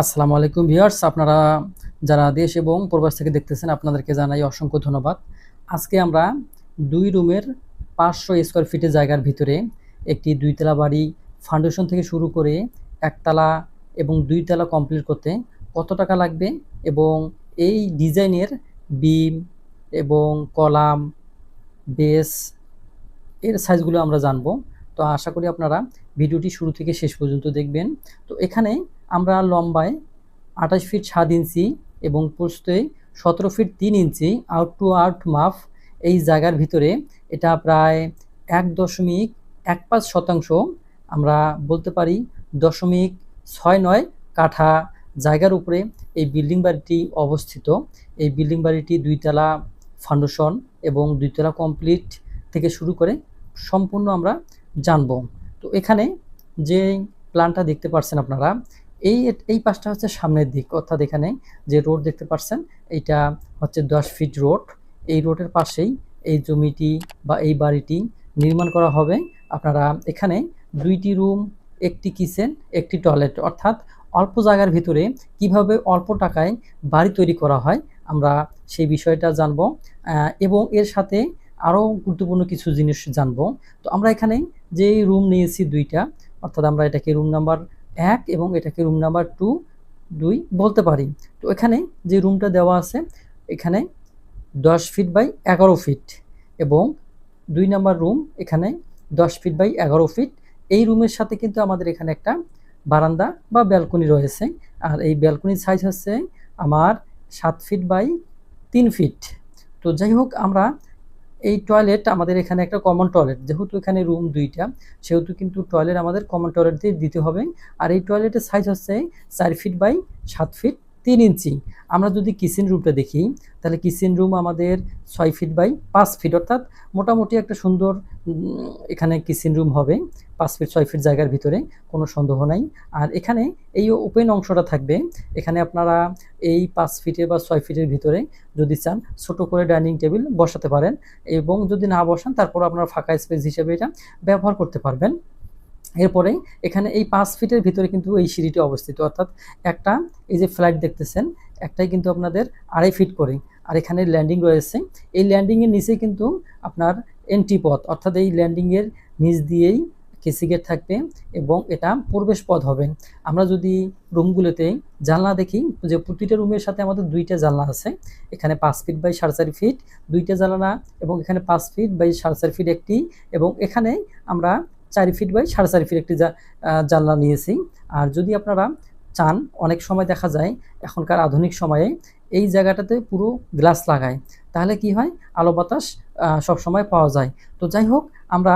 আসসালামু আলাইকুম ভিউয়ার্স, আপনারা যারা দেশ এবং প্রবাস থেকে দেখতেছেন, আপনাদেরকে জানাই অসংখ্য ধন্যবাদ। আজকে আমরা দুই রুমের পাঁচশো স্কোয়ার ফিটের জায়গার ভিতরে একটি দুইতলা বাড়ি ফাউন্ডেশন থেকে শুরু করে একতলা এবং দুইতলা কমপ্লিট করতে কত টাকা লাগবে এবং এই ডিজাইনের বিম এবং কলাম, বেস এর সাইজগুলো আমরা জানব। তো আশা করি আপনারা ভিডিওটি শুরু থেকে শেষ পর্যন্ত দেখবেন। তো এখানে আমরা লম্বায় আঠাশ ফিট সাত ইঞ্চি এবং প্রস্তে সতেরো ফিট তিন ইঞ্চি আউট টু আউট মাফ এই জায়গার ভিতরে এটা প্রায় এক দশমিক এক পাঁচ শতাংশ আমরা বলতে পারি দশমিক ছয় নয় কাঠা জায়গার উপরে এই বিল্ডিং বাড়িটি অবস্থিত। এই বিল্ডিং বাড়িটি দুইতলা ফাউন্ডেশন এবং দুইতলা কমপ্লিট থেকে শুরু করে সম্পূর্ণ আমরা জানব। তো এখানে যে প্ল্যানটা দেখতে পাচ্ছেন আপনারা এই এই পাশটা হচ্ছে সামনের দিক, অর্থাৎ এখানে যে রোড দেখতে পাচ্ছেন এইটা হচ্ছে দশ ফিট রোড। এই রোডের পাশেই এই জমিটি বা এই বাড়িটি নির্মাণ করা হবে। আপনারা এখানে দুইটি রুম, একটি কিচেন, একটি টয়লেট, অর্থাৎ অল্প জায়গার ভিতরে কীভাবে অল্প টাকায় বাড়ি তৈরি করা হয়, আমরা সেই বিষয়টা জানব। এবং এর সাথে আরও গুরুত্বপূর্ণ কিছু জিনিস জানব। তো আমরা এখানে যে রুম নিয়েছি দুইটা, অর্থাৎ আমরা এটাকে রুম নাম্বার এক এবং এটাকে রুম নাম্বার টু দুই বলতে পারি। তো এখানে যে রুমটা দেওয়া আছে, এখানে দশ ফিট বাই এগারো ফিট এবং দুই নাম্বার রুম এখানে দশ ফিট বাই এগারো ফিট এই রুমের সাথে কিন্তু আমাদের এখানে একটা বারান্দা বা ব্যালকনি রয়েছে। আর এই ব্যালকনির সাইজ হচ্ছে আমার সাত ফিট বাই তিন ফিট তো যাই হোক, আমরা এই টয়লেট আমাদের এখানে একটা কমন টয়লেট যেহেতু এখানে রুম দুইটা, সেহেতু কিন্তু টয়লেট আমাদের কমন টয়লেট দিয়ে দিতে হবে। আর এই টয়লেটের সাইজ হচ্ছে চার ফিট বাই সাত ফিট তিন ইঞ্চি। আমরা যদি কিচেন রুমটা দেখি, তাহলে কিচেন রুম আমাদের ছয় ফিট বাই পাঁচ ফিট অর্থাৎ মোটামুটি একটা সুন্দর এখানে কিচেন রুম হবে। পাঁচ ফিট ছয় ফিট জায়গার ভিতরে কোনো সন্দেহ নাই। আর এখানে এই ওপেন অংশটা থাকবে। এখানে আপনারা এই পাঁচ ফিটের বা ছয় ফিটের ভিতরে যদি চান, ছোট করে ডাইনিং টেবিল বসাতে পারেন এবং যদি না বসান তারপর আপনারা ফাঁকা স্পেস হিসেবে এটা ব্যবহার করতে পারবেন। এরপরে এখানে এই পাঁচ ফিটের ভিতরে কিন্তু এই সিঁড়িটি অবস্থিত। অর্থাৎ একটা এই যে ফ্লাইট দেখতেছেন, একটাই কিন্তু আপনাদের আড়াই ফিট করে। আর এখানে ল্যান্ডিং রয়েছে। এই ল্যান্ডিংয়ের নিচে কিন্তু আপনার এন্ট্রি পথ, অর্থাৎ এই ল্যান্ডিংয়ের নিচ দিয়েই কেসি গেট থাকবে এবং এটা প্রবেশ পথ হবে। আমরা যদি রুমগুলোতে জানলা দেখি, যে প্রতিটা রুমের সাথে আমাদের দুইটা জানলা আছে। এখানে পাঁচ ফিট বাই সাড়ে চারি ফিট, দুইটা জানলা এবং এখানে পাঁচ ফিট বাই সাড়ে চারি ফিট একটি এবং এখানে আমরা চারি ফিট বাই সাড়ে চারি ফিট একটি জানলা নিয়েছি। আর যদি আপনারা চান অনেক সময় দেখা যায় এখনকার আধুনিক সময়ে এই জায়গাটাতে পুরো গ্লাস লাগায়। তাহলে কি হয়? আলো বাতাস আহ, সব সময় পাওয়া যায়। তো যাই হোক আমরা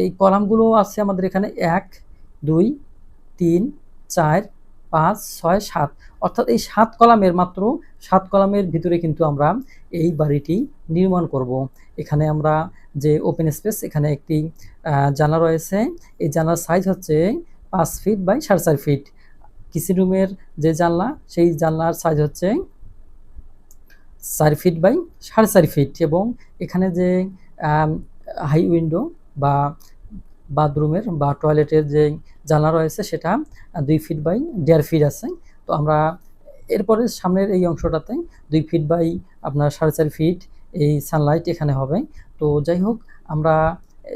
এই কলামগুলো আছে আমাদের এখানে এক দুই তিন চার পাঁচ ছয় সাত। অর্থাৎ এই সাত কলামের মাত্র সাত কলামের ভিতরে কিন্তু আমরা এই বাড়িটি নির্মাণ করব। এখানে আমরা যে ওপেন স্পেস এখানে একটি জানলা রয়েছে। এই জানলার সাইজ হচ্ছে পাঁচ ফিট বাই সাড়ে চার ফিট কিচেন রুমের যে জানলা, সেই জানলার সাইজ হচ্ছে চার ফিট বাই সাড়ে চার ফিট এবং এখানে যে হাই উইন্ডো বা বাথরুমের বা টয়লেটের যে জানলা রয়েছে, সেটা দুই ফিট বাই দেড় ফিট আছে। তো আমরা এরপরে সামনের এই অংশটাতে দুই ফিট বাই আপনার সাড়ে চার ফিট এই সানলাইট এখানে হবে। তো যাই হোক, আমরা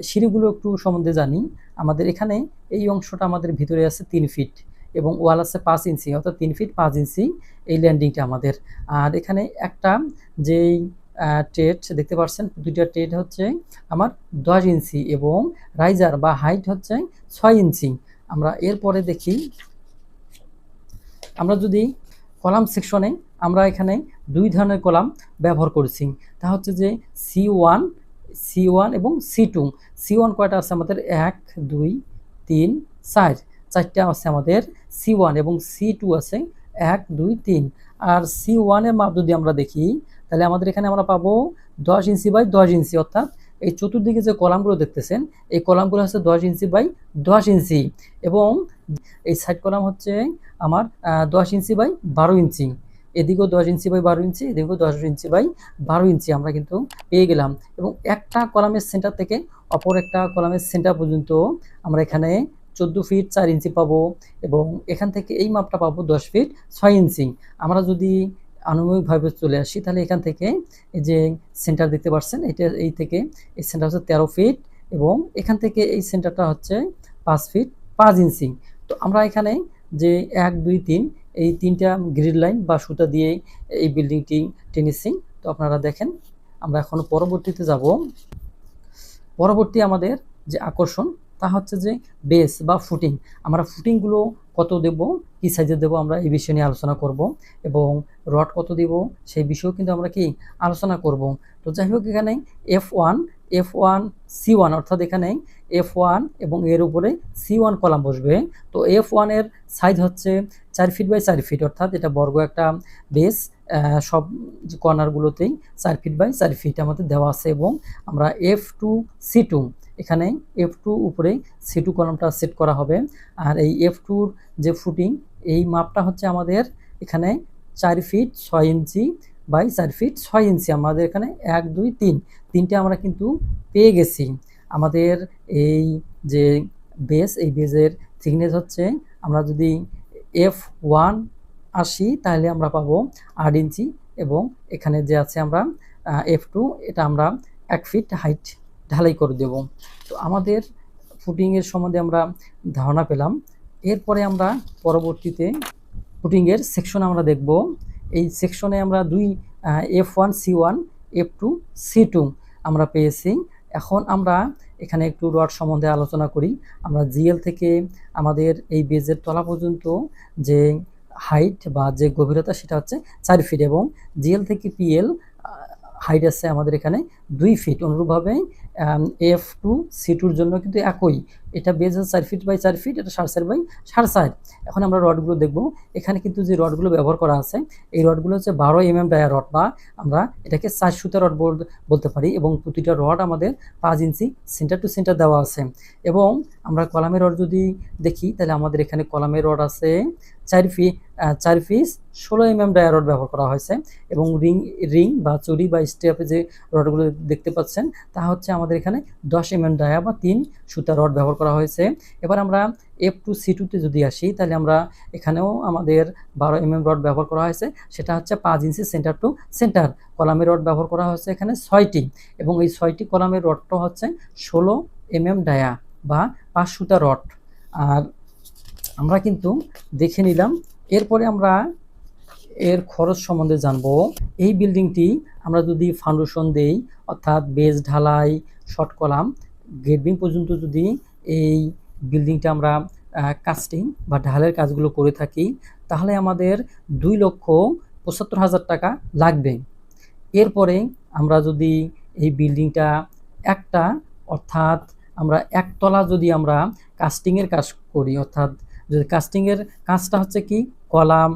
সিঁড়িগুলো একটু সম্বন্ধে জানি। আমাদের এখানে এই অংশটা আমাদের ভিতরে আছে তিন ফিট এবং ওয়াল আছে পাঁচ ইঞ্চি, অর্থাৎ তিন ফিট পাঁচ ইঞ্চি এই ল্যান্ডিংটা আমাদের। আর এখানে একটা যেই টেট দেখতে পাচ্ছেন দুইটা টেট হচ্ছে আমার দশ ইঞ্চি এবং রাইজার বা হাইট হচ্ছে ছয় ইঞ্চি। আমরা এরপরে দেখি, আমরা যদি কলাম সেকশনে আমরা এখানে দুই ধরনের কলাম ব্যবহার করেছি। তা হচ্ছে যে সি ওয়ান সি ওয়ান এবং সি টু। সি ওয়ান কয়টা আছে আমাদের? এক, দুই, তিন, চার। চারটা আছে আমাদের সি ওয়ান এবং সি টু আছে এক, দুই, তিন। আর সি ওয়ানের মাপ যদি আমরা দেখি, তাহলে আমাদের এখানে আমরা পাবো দশ ইঞ্চি বাই দশ ইঞ্চি। অর্থাৎ এই চতুর্দিকে যে কলামগুলো দেখতেছেন, এই কলামগুলো হচ্ছে দশ ইঞ্চি বাই দশ ইঞ্চি। এবং এই সাইড কলাম হচ্ছে আমার দশ ইঞ্চি বাই বারো ইঞ্চি। এদিকেও দশ ইঞ্চি বাই বারো ইঞ্চি, এদিকেও দশ ইঞ্চি বাই বারো ইঞ্চি আমরা কিন্তু পেয়ে গেলাম। এবং একটা কলামের সেন্টার থেকে অপর একটা কলামের সেন্টার পর্যন্ত আমরা এখানে চোদ্দ ফিট চার ইঞ্চি পাবো এবং এখান থেকে এই মাপটা পাবো দশ ফিট ছয় ইঞ্চি। আমরা যদি আনুমানিকভাবে চলে আসি, তাহলে এখান থেকে এই যে সেন্টার দেখতে পাচ্ছেন, এটা এই থেকে এই সেন্টার হচ্ছে তেরো ফিট এবং এখান থেকে এই সেন্টারটা হচ্ছে পাঁচ ফিট পাঁচ ইঞ্চি। তো আমরা এখানে যে এক, দুই, তিন এই তিনটা গ্রিড লাইন বা সুতা দিয়ে এই বিল্ডিংটি টেনিসিং তো আপনারা দেখেন, আমরা এখন পরবর্তীতে যাব। পরবর্তী আমাদের যে আকর্ষণ, তা হচ্ছে যে বেস বা ফুটিং আমরা ফুটিংগুলো কত দেব, কী সাইজে দেব, আমরা এই বিষয় নিয়ে আলোচনা করব। এবং রড কত দেব, সেই বিষয়েও কিন্তু আমরা কি আলোচনা করব। তো যাই হোক, এখানে F one F one C one অর্থাৎ এখানে এফ ওয়ান এবং এর উপরে সি ওয়ান কলাম বসবে। তো এফ ওয়ানের সাইজ হচ্ছে চার ফিট বাই চার ফিট অর্থাৎ এটা বর্গ একটা বেস সব কর্নারগুলোতেই চার ফিট বাই চার ফিট আমাদের দেওয়া আছে এবং আমরা এফ টু সি টু এখানে এফ টু উপরে সি টু কলামটা সেট করা হবে। আর এই এফ টুর যে ফুটিং এই মাপটা হচ্ছে আমাদের এখানে চার ফিট ছয় ইঞ্চি বাই চার ফিট ছয় ইঞ্চি, আমাদের এখানে এক, দুই, তিন। তিনটে আমরা কিন্তু পেয়ে গেছি। আমাদের এই যে বেস এই বেজের থিকনেস হচ্ছে, আমরা যদি এফ ওয়ান আসি, তাহলে আমরা পাবো আট ইঞ্চি এবং এখানে যে আছে আমরা এফ টু এটা আমরা এক ফিট হাইট ঢালাই করে দেব। তো আমাদের ফুটিংয়ের সম্বন্ধে আমরা ধারণা পেলাম। এরপরে আমরা পরবর্তীতে ফুটিংয়ের সেকশন আমরা দেখব। এই সেকশনে আমরা দুই F one C one F two C two আমরা পেয়েছি। এখন আমরা এখানে একটু রড সম্বন্ধে আলোচনা করি। আমরা জিএল থেকে আমাদের এই বেজের তলা পর্যন্ত যে হাইট বা যে গভীরতা সেটা হচ্ছে চার ফিট এবং জিএল থেকে পিএল হাইট আছে আমাদের এখানে দুই ফিট অনুরূপভাবে এফ টু সি টুর জন্য কিন্তু একই। এটা বেজ আছে চার ফিট বাই চার ফিট এটা সাড়ে চার বাই সাড়ে চার। এখন আমরা রডগুলো দেখব। এখানে কিন্তু যে রডগুলো ব্যবহার করা আছে, এই রডগুলো হচ্ছে বারো এম এম ডায়া রড বা আমরা এটাকে চার সুতা রড বলতে পারি এবং প্রতিটা রড আমাদের পাঁচ ইঞ্চি সেন্টার টু সেন্টার দেওয়া আছে। এবং আমরা কলামের রড যদি দেখি, তাহলে আমাদের এখানে কলামের রড আছে চার ফি চার পিস ষোলো এম এম ডায়া রড ব্যবহার করা হয়েছে। এবং রিং রিং বা চুরি বা স্টেপে যে রডগুলো দেখতে পাচ্ছেন, তা হচ্ছে আমাদের এখানে দশ এম ডায়া বা তিন সুতা রড ব্যবহার করা হয়েছে। এবার আমরা এফ টু সি টুতে যদি আসি, তাহলে আমরা এখানেও আমাদের বারো এম রড ব্যবহার করা হয়েছে। সেটা হচ্ছে পাঁচ ইঞ্চি সেন্টার টু সেন্টার কলামের রড ব্যবহার করা হয়েছে এখানে ছয়টি। এবং এই ছয়টি কলামের রডটা হচ্ছে ষোলো এম ডায়া বা পাঁচ সুতা রড। আর আমরা কিন্তু দেখে নিলাম। এরপরে আমরা এর খরচ সম্বন্ধে জানব। এই বিল্ডিংটি আমরা যদি ফাউন্ডেশন দেই, অর্থাৎ বেজ ঢালাই শর্ট কলাম গেটবিং পর্যন্ত যদি এই বিল্ডিংটা আমরা কাস্টিং বা ঢালের কাজগুলো করে থাকি, তাহলে আমাদের দুই লক্ষ পঁচাত্তর হাজার টাকা লাগবে। এরপরে আমরা যদি এই বিল্ডিংটা একটা, অর্থাৎ আমরা একতলা যদি আমরা কাস্টিংয়ের কাজ করি, অর্থাৎ যদি কাস্টিংয়ের কাজটা হচ্ছে কি? কলাম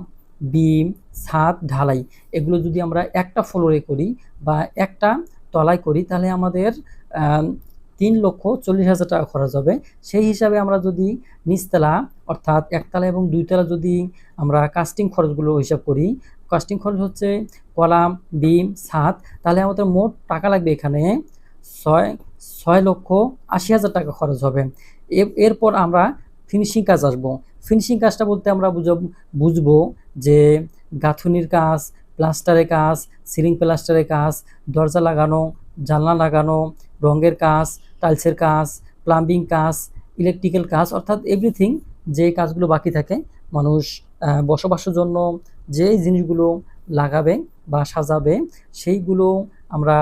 বিম ছাদ ঢালাই, এগুলো যদি আমরা একটা ফ্লোরে করি বা একটা তলায় করি, তাহলে আমাদের তিন লক্ষ চল্লিশ হাজার টাকা খরচ হবে। সেই হিসাবে আমরা যদি নিচতলা, অর্থাৎ একতলা এবং দুইতলা যদি আমরা কাস্টিং খরচগুলো হিসাব করি কাস্টিং খরচ হচ্ছে কলাম, বিম, ছাদ, তাহলে আমাদের মোট টাকা লাগবে এখানে ছয় ছয় লক্ষ আশি হাজার টাকা খরচ হবে। এরপর আমরা ফিনিশিং কাজ আসব। ফিনিশিং কাজটা বলতে আমরা বুঝব, বুঝব যে গাঁথুনির কাজ, প্লাস্টারের কাজ, সিলিং প্লাস্টারের কাজ, দরজা লাগানো, জানলা লাগানো, রঙের কাজ, টাইলসের কাজ, প্লাম্বিং কাজ, ইলেকট্রিক্যাল কাজ, অর্থাৎ এভরিথিং যে কাজগুলো বাকি থাকে মানুষ বসবাসের জন্য যে জিনিসগুলো লাগাবে বা সাজাবে সেইগুলো আমরা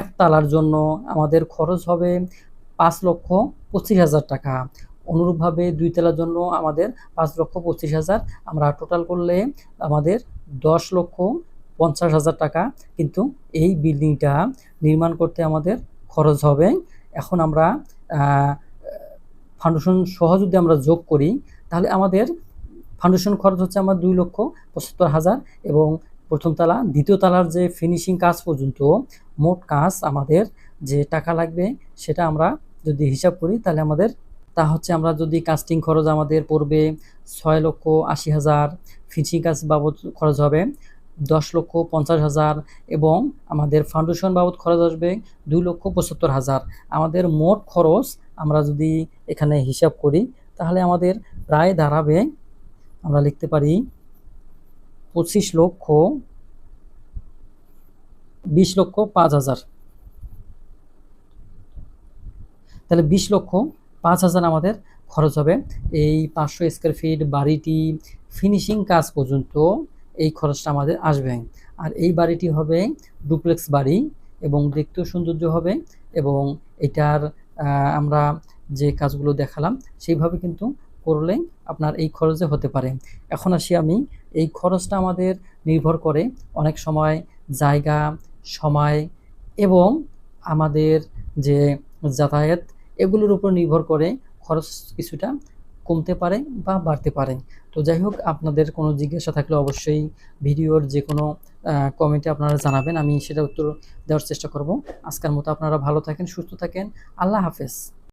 একতলার জন্য আমাদের খরচ হবে পাঁচ লক্ষ পঁচিশ হাজার টাকা। অনুরূপভাবে দুই তলার জন্য আমাদের পাঁচ লক্ষ পঁচিশ হাজার। আমরা টোটাল করলে আমাদের দশ লক্ষ পঞ্চাশ হাজার টাকা। কিন্তু এই বিল্ডিংটা নির্মাণ করতে আমাদের খরচ হবে। এখন আমরা ফাউন্ডেশন সহ যদি আমরা যোগ করি, তাহলে আমাদের ফাউন্ডেশন খরচ হচ্ছে আমার দুই লক্ষ পঁচাত্তর হাজার। এবং প্রথম তালা, দ্বিতীয় তালার যে ফিনিশিং কাজ পর্যন্ত, মোট কাজ আমাদের যে টাকা লাগবে, সেটা আমরা যদি হিসাব করি, তাহলে আমাদের তা হচ্ছে আমরা যদি কাস্টিং খরচ আমাদের পড়বে ছয় লক্ষ আশি হাজার। ফিনিশিং কাজ বাবদ খরচ হবে দশ লক্ষ পঞ্চাশ হাজার এবং আমাদের ফাউন্ডেশন বাবদ খরচ আসবে দুই লক্ষ পঁচাত্তর হাজার। আমাদের মোট খরচ আমরা যদি এখানে হিসাব করি তাহলে আমাদের প্রায় দাঁড়াবে আমরা লিখতে পারি পঁচিশ লক্ষ বিশ লক্ষ পাঁচ হাজার। তাহলে বিশ লক্ষ পাঁচ হাজার আমাদের খরচ হবে। এই পাঁচশো স্কোয়ার ফিট বাড়িটি ফিনিশিং কাজ পর্যন্ত এই খরচটা আমাদের আসবে। আর এই বাড়িটি হবে ডুপ্লেক্স বাড়ি এবং দেখতেও সৌন্দর্য হবে এবং এটার আমরা যে কাজগুলো দেখালাম সেইভাবে কিন্তু করলে আপনার এই খরচে হতে পারে। এখন আসি আমি, এই খরচটা আমাদের নির্ভর করে অনেক সময় জায়গা, সময় এবং আমাদের যে যাতায়াত এগুলোর উপর নির্ভর করে খরচ কিছুটা কমতে পারে বা বাড়তে পারে। তো যাই হোক, আপনাদের কোনো জিজ্ঞাসা থাকলে অবশ্যই ভিডিওর যে কোনো কমেন্টে আপনারা জানাবেন, আমি সেটা উত্তর দেওয়ার চেষ্টা করব। আজকের মতো আপনারা ভালো থাকেন, সুস্থ থাকেন। আল্লাহ হাফেজ।